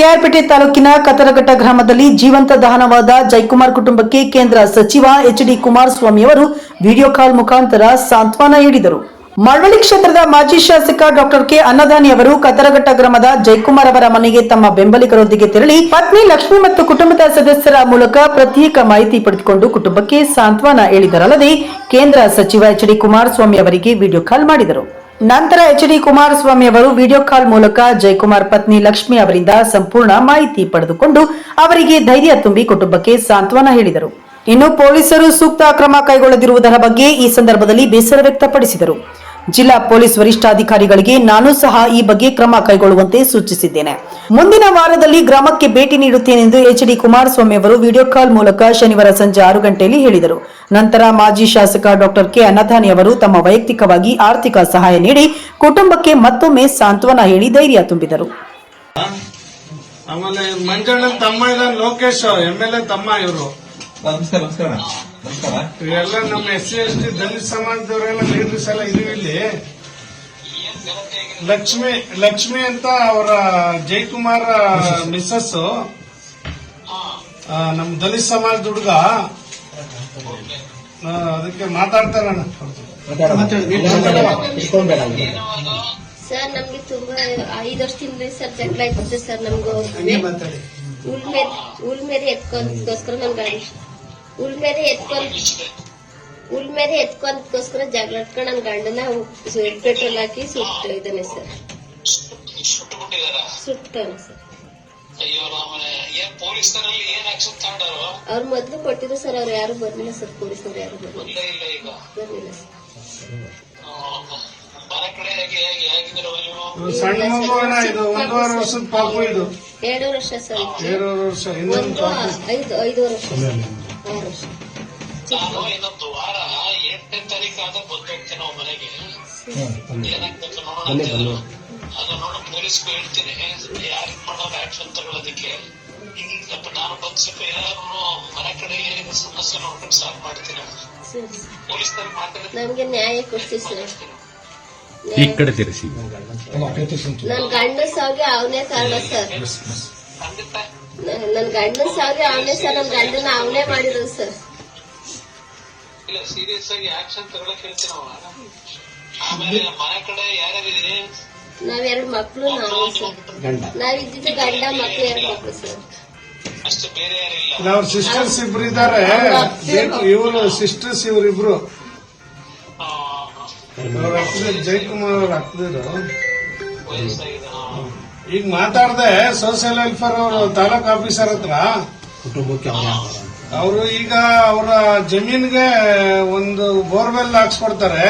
ಕೆಆರ್ಪೇಟೆ ತಾಲೂಕಿನ ಕತರಘಟ್ಟ ಗ್ರಾಮದಲ್ಲಿ ಜೀವಂತ ದಹನವಾದ ಜೈಕುಮಾರ್ ಕುಟುಂಬಕ್ಕೆ ಕೇಂದ್ರ ಸಚಿವ ಎಚ್ ಡಿ ಕುಮಾರಸ್ವಾಮಿ ಅವರು ವಿಡಿಯೋ ಕಾಲ್ ಮುಖಾಂತರ ಸಾಂತ್ವನ ಹೇಳಿದರು. ಮಳವಳ್ಳಿ ಕ್ಷೇತ್ರದ ಮಾಜಿ ಶಾಸಕ ಡಾಕ್ಟರ್ ಕೆ ಅನ್ನದಾನಿ ಅವರು ಕತರಘಟ್ಟ ಗ್ರಾಮದ ಜೈಕುಮಾರ್ ಅವರ ಮನೆಗೆ ತಮ್ಮ ಬೆಂಬಲಿಗರೊಂದಿಗೆ ತೆರಳಿ ಪತ್ನಿ ಲಕ್ಷ್ಮಿ ಮತ್ತು ಕುಟುಂಬದ ಸದಸ್ಯರ ಮೂಲಕ ಪ್ರತ್ಯೇಕ ಮಾಹಿತಿ ಪಡೆದುಕೊಂಡು ಕುಟುಂಬಕ್ಕೆ ಸಾಂತ್ವನ ಹೇಳಿದರಲ್ಲದೆ ಕೇಂದ್ರ ಸಚಿವ ಎಚ್ ಡಿ ಕುಮಾರಸ್ವಾಮಿ ಅವರಿಗೆ ವಿಡಿಯೋ ಕಾಲ್ ಮಾಡಿದರು. ನಂತರ ಎಚ್ ಡಿ ಕುಮಾರಸ್ವಾಮಿ ಅವರು ವಿಡಿಯೋ ಕಾಲ್ ಮೂಲಕ ಜಯಕುಮಾರ್ ಪತ್ನಿ ಲಕ್ಷ್ಮಿ ಅವರಿಂದ ಸಂಪೂರ್ಣ ಮಾಹಿತಿ ಪಡೆದುಕೊಂಡು ಅವರಿಗೆ ಧೈರ್ಯ ತುಂಬಿ ಕುಟುಂಬಕ್ಕೆ ಸಾಂತ್ವನ ಹೇಳಿದರು. ಇನ್ನು ಪೊಲೀಸರು ಸೂಕ್ತ ಕ್ರಮ ಕೈಗೊಳ್ಳದಿರುವುದರ ಬಗ್ಗೆ ಈ ಸಂದರ್ಭದಲ್ಲಿ ಬೇಸರ ವ್ಯಕ್ತಪಡಿಸಿದರು. ಜಿಲ್ಲಾ ಪೊಲೀಸ್ ವರಿಷ್ಠಾಧಿಕಾರಿಗಳಿಗೆ ನಾನು ಸಹ ಈ ಬಗ್ಗೆ ಕ್ರಮ ಕೈಗೊಳ್ಳುವಂತೆ ಸೂಚಿಸಿದ್ದೇನೆ. ಮುಂದಿನ ವಾರದಲ್ಲಿ ಗ್ರಾಮಕ್ಕೆ ಭೇಟಿ ನೀಡುತ್ತೇನೆಂದು ಎಚ್ ಡಿ ಕುಮಾರಸ್ವಾಮಿ ಅವರು ವಿಡಿಯೋ ಕಾಲ್ ಮೂಲಕ ಶನಿವಾರ ಸಂಜೆ ಆರು ಗಂಟೆಯಲ್ಲಿ ಹೇಳಿದರು. ನಂತರ ಮಾಜಿ ಶಾಸಕ ಡಾಕ್ಟರ್ ಕೆ ಅನ್ನದಾನಿ ಅವರು ತಮ್ಮ ವೈಯಕ್ತಿಕವಾಗಿ ಆರ್ಥಿಕ ಸಹಾಯ ನೀಡಿ ಕುಟುಂಬಕ್ಕೆ ಮತ್ತೊಮ್ಮೆ ಸಾಂತ್ವನ ಹೇಳಿ ಧೈರ್ಯ ತುಂಬಿದರು. ಆಮೇಲೆ ಮಂಜಣ್ಣನ್ ತಮ್ಮ ಇದ್ದಾನೆ ಲೋಕೇಶ್ ಎಂ ಎಲ್ ಎ ತಮ್ಮ ಇವರು. ನಮಸ್ಕಾರ ನಮಸ್ಕಾರ. ಇವೆಲ್ಲ ನಮ್ಮ S C S T Dalit ಸಮಾಜದವರೆಲ್ಲ leaders ಎಲ್ಲ ಇದೀವಿ ಇಲ್ಲಿ. ಲಕ್ಷ್ಮಿ ಲಕ್ಷ್ಮಿ ಅಂತ ಅವರ ಜಯಕುಮಾರ್ ಮಿಸ್ಸಸ್ ನಮ್ಮ ದಲಿತ ಸಮಾಜದ ಹುಡುಗ. ಆ, ಅದಕ್ಕೆ ಮಾತಾಡ್ತಾರಣ್ಣ ಸರ್ ನಮ್ಗೆ ತುಂಬಾ ಐದು ವರ್ಷದಿಂದ ಸರ್ ಜಗಳ ಆಯ್ತಿತ್ತು ಸರ್ ನಮ್ಗೆ. ಉಳ್ಮೇಲೆ ಉಳ್ಮೇಲೆ ನನ್ ಗಾಡಿ ಉಳ್ಮೇಲೆ ಎತ್ಕೊಂಡ್ ಉಳ್ಮೇಲೆ ಎತ್ಕೊಂಡ್ಕೋಸ್ಕರ ಜಗಳ ಇಟ್ಕೊಂಡು ನನ್ ಗಂಡನ ಪೆಟ್ರೋಲ್ ಹಾಕಿ ಸುಟ್ಟು ಇದ್ದಾನೆ ಸರ್. ಸುಟ್ಟಾನೆ ಸರ್. ಅವ್ರು ಮೊದ್ಲು ಕೊಟ್ಟಿದ್ರು ಸರ್ ಅವ್ರು ಯಾರು ಬರ್ಲಿಲ್ಲ ಸರ್ ಪೊಲೀಸರು ಯಾರು ಬರ್ಲಿಲ್ಲ. ಬರ್ಲಿಲ್ಲ ಸರ್. ಆ, ಮನೆ ಕಡೆ ಹೇಗೆ ಹೇಗೆ ಹೇಗಿದ್ರು ನೀವು? ಸಣ್ಣ ಮಗು ಇದು ಒಂದೂವರೆ ವರ್ಷದ ಪಾಪು ಇದು. ಎರಡು ವರ್ಷ ಸರ್. ಐದು ಐದು ವರ್ಷ ನಾನು ಇನ್ನೊಂದು ವಾರ ಎಂಟನೇ ತಾರೀಕು ಆದ ಬಂದೋಗ್ತೇನೆ ನಾವು ಮನೆಗೆ ಏನಾಗ್ಬೇಕು ನೋಡೋಣ. ಅದು ನೋಡ ಪೊಲೀಸ್ಗೂ ಹೇಳ್ತೀನಿ ಯಾರಿಗ್ ಮಾಡೋದು ಆಕ್ಷನ್ ತಗೊಳ್ಳೋದಕ್ಕೆ ಸ್ವಲ್ಪ ನಾನು ಬಂದ್ ಸ್ವಲ್ಪ ಏನಾದ್ರು ಮನೆ ಕಡೆ ಏನಿದೆ ಸಮಸ್ಯೆ ನೋಡ್ಕೊಂಡು ಸಾಲ್ವ್ ಮಾಡ್ತೀನಿ ಪೊಲೀಸ್ನವ್ರು ಮಾತಾಡ್ತೀನಿ ನಮ್ಗೆ ನ್ಯಾಯ ಕೊಡ್ತೀವಿ ಸರ್ ಈ ಕಡೆ ತಿರ್ಸಿ ನನ್ನ ಗಂಡ ಸಾವಿಗೆ ಅವನೇ ಕಾರಣ ಸರ್ ಖಂಡಿತ ನನ್ ನನ್ ಗಂಡನ ಸಾವಿಗೆ ಅವನೇ ಸರ್ ನನ್ನ ಗಂಡನ ಅವನೇ ಮಾಡಿದ್ರು ಸರ್. ಇಲ್ಲ ಸೀರಿಯಸ್ ಆಗಿ ಆಕ್ಷನ್ ತಗೊಳಕ್ ಹೇಳ್ತೀನಿ ಆಮೇಲೆ ಮನೆ ಕಡೆ ಯಾರ್ಯಾರಿದ್ದೀರಿ ನಾವ್ ಎರಡು ಮಕ್ಳು ನಾವು ಸರ್. ನಾವ್ ಇದ್ದಿದ್ದು ಗಂಡ ಮಕ್ಳು ಎರಡು ಮಕ್ಳು ಸರ್. ಅಷ್ಟು ಬೇರೆ ಯಾರಿಲ್ಲ ಇಲ್ಲ, ಅವ್ರ ಸಿಸ್ಟರ್ಸ್ ಇಬ್ರು ಇದ್ದಾರೆ ಇವರು ಸಿಸ್ಟರ್ಸ್ ಇವರಿಬ್ರು ಆ, ಅವ್ರ ಜಯಕುಮಾರ್ ಅವ್ರ ಹಾಕ್ತಿದ್ರು ವಯಸ್ಸಾಗಿದೆ. ಈಗ ಮಾತಾಡದೆ ಸೋಷಿಯಲ್ ವೆಲ್ಫೇರ್ ಅವರು ತಾಲೂಕ್ ಆಫೀಸರ್ ಹತ್ರ. ಅವರು ಈಗ ಅವರ ಜಮೀನ್ಗೆ ಒಂದು ಬೋರ್ವೆಲ್ ಹಾಕ್ಸ್ಕೊಡ್ತಾರೆ.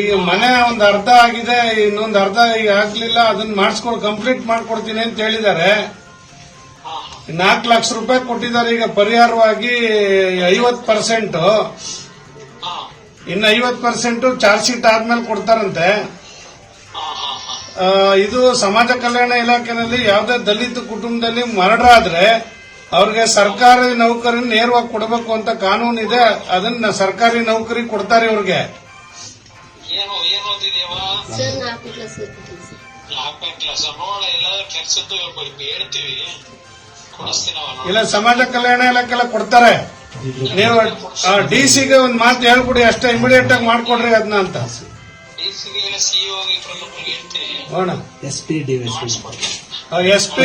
ಈಗ ಮನೆ ಒಂದು ಅರ್ಧ ಆಗಿದೆ ಇನ್ನೊಂದು ಅರ್ಧ ಈಗ ಆಗ್ಲಿಲ್ಲ ಅದನ್ನ ಮಾಡಿಸ್ಕೊಂಡು ಕಂಪ್ಲೀಟ್ ಮಾಡ್ಕೊಡ್ತೀನಿ ಅಂತ ಹೇಳಿದ್ದಾರೆ. ನಾಲ್ಕು ಲಕ್ಷ ರೂಪಾಯಿ ಕೊಟ್ಟಿದ್ದಾರೆ ಈಗ ಪರಿಹಾರವಾಗಿ ಐವತ್ ಪರ್ಸೆಂಟ್ ಇನ್ನು ಐವತ್ ಪರ್ಸೆಂಟ್ ಚಾರ್ಜ್ ಶೀಟ್ ಆದ್ಮೇಲೆ ಕೊಡ್ತಾರಂತೆ. ಇದು ಸಮಾಜ ಕಲ್ಯಾಣ ಇಲಾಖೆಯಲ್ಲಿ ಯಾವುದೇ ದಲಿತ ಕುಟುಂಬದಲ್ಲಿ ಮರ್ಡರ್ ಆದ್ರೆ ಅವ್ರಿಗೆ ಸರ್ಕಾರಿ ನೌಕರಿ ನೇರವಾಗಿ ಕೊಡಬೇಕು ಅಂತ ಕಾನೂನು ಇದೆ. ಅದನ್ನ ಸರ್ಕಾರಿ ನೌಕರಿ ಕೊಡ್ತಾರೆ ಇವ್ರಿಗೆ. ಇಲ್ಲ ಸಮಾಜ ಕಲ್ಯಾಣ ಇಲಾಖೆ ಕೊಡ್ತಾರೆ. ನೀವು ಡಿ ಸಿಗೆ ಒಂದು ಮಾತು ಹೇಳ್ಬಿಡಿ ಅಷ್ಟೇ ಇಮಿಡಿಯೇಟ್ ಆಗಿ ಮಾಡ್ಕೊಡ್ರಿ ಅದನ್ನ ಅಂತ. ಡಿ ಸಿಗೆ ಸಿಇಒ ನೋಡ S P D S P